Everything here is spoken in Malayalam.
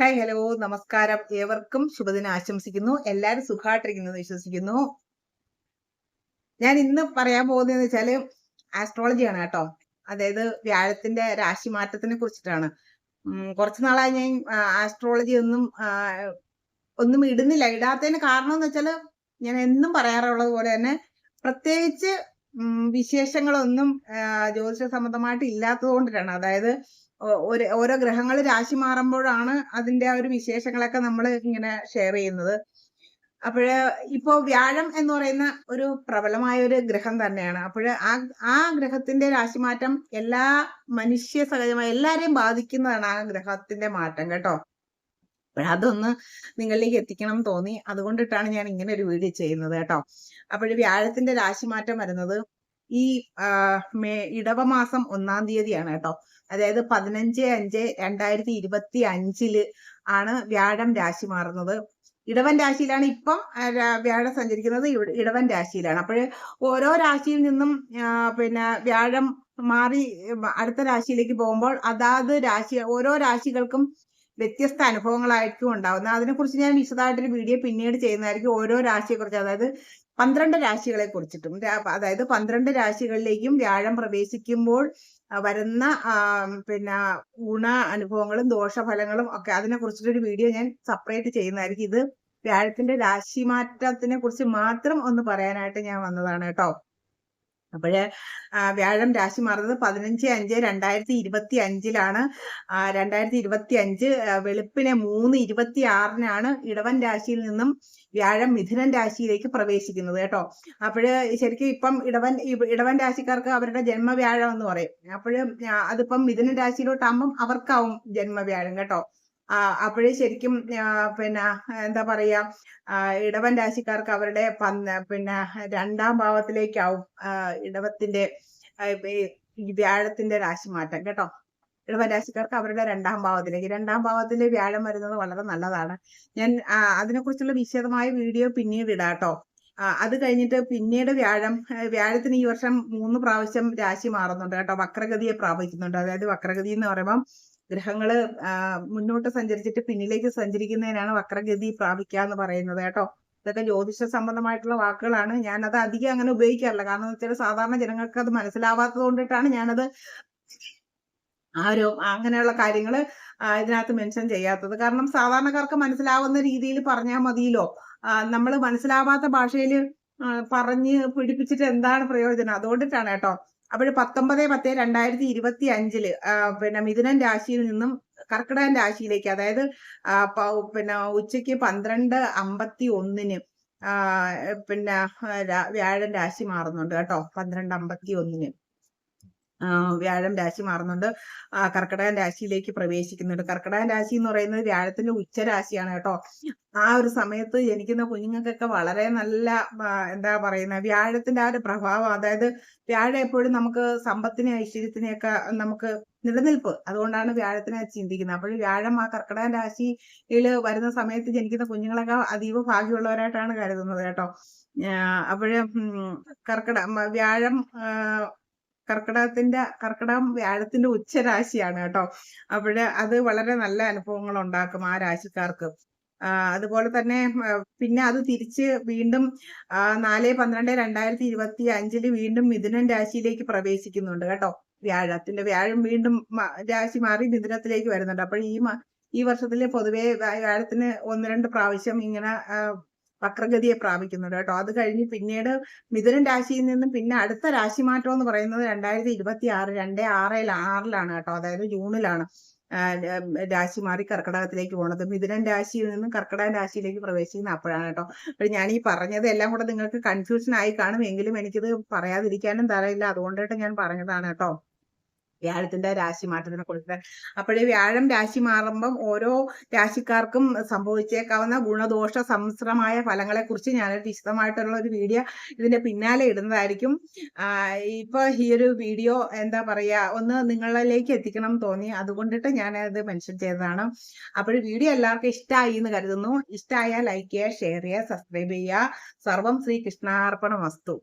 ഹായ് ഹലോ നമസ്കാരം. ഏവർക്കും ശുഭദിനം ആശംസിക്കുന്നു. എല്ലാവരും സുഖമായിട്ടിരിക്കുന്നു വിശ്വസിക്കുന്നു. ഞാൻ ഇന്ന് പറയാൻ പോകുന്നതെന്ന് വെച്ചാൽ ആസ്ട്രോളജിയാണ് കേട്ടോ. അതായത് വ്യാഴത്തിന്റെ രാശി മാറ്റത്തിനെ കുറിച്ചിട്ടാണ് കുറച്ചു നാളായി ഞാൻ ആസ്ട്രോളജി ഒന്നും ഒന്നും ഇടുന്നില്ല. ഇടാത്തതിന് കാരണം എന്ന് വെച്ചാൽ ഞാൻ എന്നും പറയാറുള്ളത് പോലെ തന്നെ പ്രത്യേകിച്ച് വിശേഷങ്ങളൊന്നും ജ്യോതിഷ സംബന്ധമായിട്ട് ഇല്ലാത്തത് കൊണ്ടിട്ടാണ്. അതായത് ഒരു ഓരോ ഗ്രഹങ്ങൾ രാശി മാറുമ്പോഴാണ് അതിന്റെ ആ ഒരു വിശേഷങ്ങളൊക്കെ നമ്മൾ ഇങ്ങനെ ഷെയർ ചെയ്യുന്നത്. അപ്പോഴ് ഇപ്പോ വ്യാഴം എന്ന് പറയുന്ന ഒരു പ്രബലമായ ഒരു ഗ്രഹം തന്നെയാണ്. അപ്പോഴ് ആ ആ ഗ്രഹത്തിന്റെ രാശിമാറ്റം എല്ലാ മനുഷ്യ സഹജമായ എല്ലാരെയും ബാധിക്കുന്നതാണ് ആ ഗ്രഹത്തിന്റെ മാറ്റം കേട്ടോ. അതൊന്ന് നിങ്ങളിലേക്ക് എത്തിക്കണം എന്ന് തോന്നി. അതുകൊണ്ടിട്ടാണ് ഞാൻ ഇങ്ങനെ ഒരു വീഡിയോ ചെയ്യുന്നത് കേട്ടോ. അപ്പോൾ വ്യാഴത്തിന്റെ രാശിമാറ്റം വരുന്നത് ഈ മേ ഇടവമാസം ഒന്നാം തീയതിയാണ് കേട്ടോ. അതായത് പതിനഞ്ച് അഞ്ച് രണ്ടായിരത്തി ഇരുപത്തി അഞ്ചിൽ ആണ് വ്യാഴം രാശി മാറുന്നത്. ഇടവൻ രാശിയിലാണ് ഇപ്പം വ്യാഴം സഞ്ചരിക്കുന്നത്. ഇടവൻ രാശിയിലാണ്. അപ്പോൾ ഓരോ രാശിയിൽ നിന്നും പിന്നെ വ്യാഴം മാറി അടുത്ത രാശിയിലേക്ക് പോകുമ്പോൾ അതാത് രാശി ഓരോ രാശികൾക്കും വ്യത്യസ്ത അനുഭവങ്ങളായിരിക്കും ഉണ്ടാവുന്നത്. അതിനെക്കുറിച്ച് ഞാൻ വിശദമായിട്ടൊരു വീഡിയോ പിന്നീട് ചെയ്യുന്നതായിരിക്കും ഓരോ രാശിയെക്കുറിച്ച്. അതായത് പന്ത്രണ്ട് രാശികളെ കുറിച്ചിട്ടും അതായത് പന്ത്രണ്ട് രാശികളിലേക്കും വ്യാഴം പ്രവേശിക്കുമ്പോൾ വരുന്ന പിന്നെ ഗുണ അനുഭവങ്ങളും ദോഷഫലങ്ങളും ഒക്കെ അതിനെ കുറിച്ചിട്ടൊരു വീഡിയോ ഞാൻ സെപ്പറേറ്റ് ചെയ്യുന്നതായിരിക്കും. ഇത് വ്യാഴത്തിന്റെ രാശി മാറ്റത്തിനെ കുറിച്ച് മാത്രം ഒന്ന് പറയാനായിട്ട് ഞാൻ വന്നതാണ് കേട്ടോ. അപ്പോഴ് വ്യാഴം രാശി മാറുന്നത് പതിനഞ്ച് അഞ്ച് രണ്ടായിരത്തി ഇരുപത്തി അഞ്ചിലാണ് രണ്ടായിരത്തി ഇരുപത്തി അഞ്ച് വെളുപ്പിനെ മൂന്ന് ഇരുപത്തി ആറിനാണ് ഇടവൻ രാശിയിൽ നിന്നും വ്യാഴം മിഥുനൻ രാശിയിലേക്ക് പ്രവേശിക്കുന്നത് കേട്ടോ. അപ്പോഴ് ശരിക്കും ഇപ്പം ഇടവൻ ഇടവൻ രാശിക്കാർക്ക് അവരുടെ ജന്മവ്യാഴം എന്ന് പറയും. അപ്പോഴ് അതിപ്പം മിഥുനൻ രാശിയിലോട്ടാകുമ്പം അവർക്കാവും ജന്മവ്യാഴം കേട്ടോ. അപ്പോഴേ ശരിക്കും പിന്നെ എന്താ പറയാ ഇടവൻ രാശിക്കാർക്ക് അവരുടെ പിന്നെ രണ്ടാം ഭാവത്തിലേക്കാവും ഇടവത്തിന്റെ വ്യാഴത്തിന്റെ രാശി മാറ്റം കേട്ടോ? ഇടവൻ രാശിക്കാർക്ക് അവരുടെ രണ്ടാം ഭാവത്തിലേക്ക്. രണ്ടാം ഭാവത്തിലെ വ്യാഴം വരുന്നത് വളരെ നല്ലതാണ്. ഞാൻ അതിനെക്കുറിച്ചുള്ള വിശദമായ വീഡിയോ പിന്നീട് ഇടാട്ടോ അത് കഴിഞ്ഞിട്ട് പിന്നീട് വ്യാഴം വ്യാഴത്തിന് ഈ വർഷം മൂന്ന് പ്രാവശ്യം രാശി മാറുന്നുണ്ട് കേട്ടോ. വക്രഗതിയെ പ്രാപിക്കുന്നുണ്ട്. അതായത് വക്രഗതി എന്ന് പറയുമ്പം ഗ്രഹങ്ങൾ ആ, മുന്നോട്ട് സഞ്ചരിച്ചിട്ട് പിന്നിലേക്ക് സഞ്ചരിക്കുന്നതിനാണ് വക്രഗതി പ്രാപിക്കുക എന്ന് പറയുന്നത് കേട്ടോ. ഇതൊക്കെ ജ്യോതിഷ സംബന്ധമായിട്ടുള്ള വാക്കുകളാണ്. ഞാൻ അത് അധികം അങ്ങനെ ഉപയോഗിക്കാറില്ല. കാരണം എന്ന് വെച്ചാൽ സാധാരണ ജനങ്ങൾക്ക് അത് മനസ്സിലാവാത്തത് കൊണ്ടിട്ടാണ് ഞാനത് ആ ഒരു അങ്ങനെയുള്ള കാര്യങ്ങൾ ഇതിനകത്ത് മെൻഷൻ ചെയ്യാത്തത്. കാരണം സാധാരണക്കാർക്ക് മനസ്സിലാവുന്ന രീതിയിൽ പറഞ്ഞാൽ മതിയല്ലോ. നമ്മൾ മനസ്സിലാവാത്ത ഭാഷയിൽ പറഞ്ഞ് പിടിപ്പിച്ചിട്ട് എന്താണ് പ്രയോജനം? അതുകൊണ്ടിട്ടാണ് കേട്ടോ. അപ്പോൾ പത്തൊമ്പത് പത്ത് രണ്ടായിരത്തി ഇരുപത്തി അഞ്ചിൽ പിന്നെ മിഥുനൻ രാശിയിൽ നിന്നും കർക്കിടകൻ രാശിയിലേക്ക് അതായത് പിന്നെ ഉച്ചയ്ക്ക് പന്ത്രണ്ട് അമ്പത്തി ഒന്നിന് പിന്നെ വ്യാഴൻ വ്യാഴം രാശി മാറുന്നുണ്ട് കേട്ടോ പന്ത്രണ്ട് അമ്പത്തി ഒന്നിന് വ്യാഴം രാശി മാറുന്നുണ്ട്. ആ, കർക്കിടകൻ രാശിയിലേക്ക് പ്രവേശിക്കുന്നുണ്ട്. കർക്കിടകൻ രാശി എന്ന് പറയുന്നത് വ്യാഴത്തിന്റെ ഉച്ചരാശിയാണ് കേട്ടോ. ആ ഒരു സമയത്ത് ജനിക്കുന്ന കുഞ്ഞുങ്ങൾക്കൊക്കെ വളരെ നല്ല എന്താ പറയുന്ന വ്യാഴത്തിന്റെ ആ ഒരു പ്രഭാവം. അതായത് വ്യാഴം എപ്പോഴും നമുക്ക് സമ്പത്തിനെ ഐശ്വര്യത്തിനെയൊക്കെ നമുക്ക് നിലനിൽപ്പ്. അതുകൊണ്ടാണ് വ്യാഴത്തിനെ ചിന്തിക്കുന്നത്. അപ്പോൾ വ്യാഴം ആ കർക്കിടക രാശിയിൽ വരുന്ന സമയത്ത് ജനിക്കുന്ന കുഞ്ഞുങ്ങളൊക്കെ അതീവ ഭാഗ്യമുള്ളവരായിട്ടാണ് കരുതുന്നത് കേട്ടോ. അപ്പോഴ് കർക്കിട മ- വ്യാഴം കർക്കിടകത്തിന്റെ കർക്കിടകം വ്യാഴത്തിന്റെ ഉച്ചരാശിയാണ് കേട്ടോ. അപ്പോഴ് അത് വളരെ നല്ല അനുഭവങ്ങൾ ഉണ്ടാക്കും ആ രാശിക്കാർക്ക്. അതുപോലെ തന്നെ പിന്നെ അത് തിരിച്ച് വീണ്ടും നാല് പന്ത്രണ്ട് രണ്ടായിരത്തി ഇരുപത്തി അഞ്ചിൽ വീണ്ടും മിഥുനൻ രാശിയിലേക്ക് പ്രവേശിക്കുന്നുണ്ട് കേട്ടോ. വ്യാഴത്തിന്റെ വ്യാഴം വീണ്ടും രാശി മാറി മിഥുനത്തിലേക്ക് വരുന്നുണ്ട്. അപ്പോൾ ഈ ഈ വർഷത്തിൽ പൊതുവേ വ്യാഴത്തിന് ഒന്ന് രണ്ട് പ്രാവശ്യം ഇങ്ങനെ വക്രഗതിയെ പ്രാപിക്കുന്നുണ്ട് കേട്ടോ. അത് കഴിഞ്ഞ് പിന്നീട് മിഥുനൻ രാശിയിൽ നിന്നും പിന്നെ അടുത്ത രാശി മാറ്റം എന്ന് പറയുന്നത് രണ്ടായിരത്തി ഇരുപത്തി ആറ് രണ്ട് ആറിൽ ആറിലാണ് കേട്ടോ. അതായത് ജൂണിലാണ് രാശി മാറി കർക്കിടകത്തിലേക്ക് പോണത്. മിഥുനൻ രാശിയിൽ നിന്നും കർക്കിടക രാശിയിലേക്ക് പ്രവേശിക്കുന്ന അപ്പോഴാണ് കേട്ടോ. അപ്പോൾ ഞാൻ ഈ പറഞ്ഞത് എല്ലാം കൂടെ നിങ്ങൾക്ക് കൺഫ്യൂഷൻ ആയി കാണും. എങ്കിലും എനിക്കിത് പറയാതിരിക്കാനും തരയില്ല അതുകൊണ്ടിട്ട് ഞാൻ പറഞ്ഞതാണ് കേട്ടോ. വ്യാഴത്തിന്റെ രാശി മാറ്റത്തിനെ കുറിച്ച്. അപ്പോഴേ വ്യാഴം രാശി മാറുമ്പം ഓരോ രാശിക്കാർക്കും സംഭവിച്ചേക്കാവുന്ന ഗുണദോഷ സമ്മിശ്രമായ ഫലങ്ങളെ കുറിച്ച് ഞാനൊരു വിശദമായിട്ടുള്ള ഒരു വീഡിയോ ഇതിന്റെ പിന്നാലെ ഇടുന്നതായിരിക്കും. ഇപ്പൊ ഈ ഒരു വീഡിയോ എന്താ പറയാ ഒന്ന് നിങ്ങളിലേക്ക് എത്തിക്കണം തോന്നി. അതുകൊണ്ടിട്ട് ഞാൻ അത് മെൻഷൻ ചെയ്തതാണ്. അപ്പോൾ വീഡിയോ എല്ലാവർക്കും ഇഷ്ടമായി എന്ന് കരുതുന്നു. ഇഷ്ടമായാൽ ലൈക്ക് ചെയ്യുക ഷെയർ ചെയ്യുക സബ്സ്ക്രൈബ് ചെയ്യുക. സർവം ശ്രീ കൃഷ്ണാർപ്പണ വസ്തു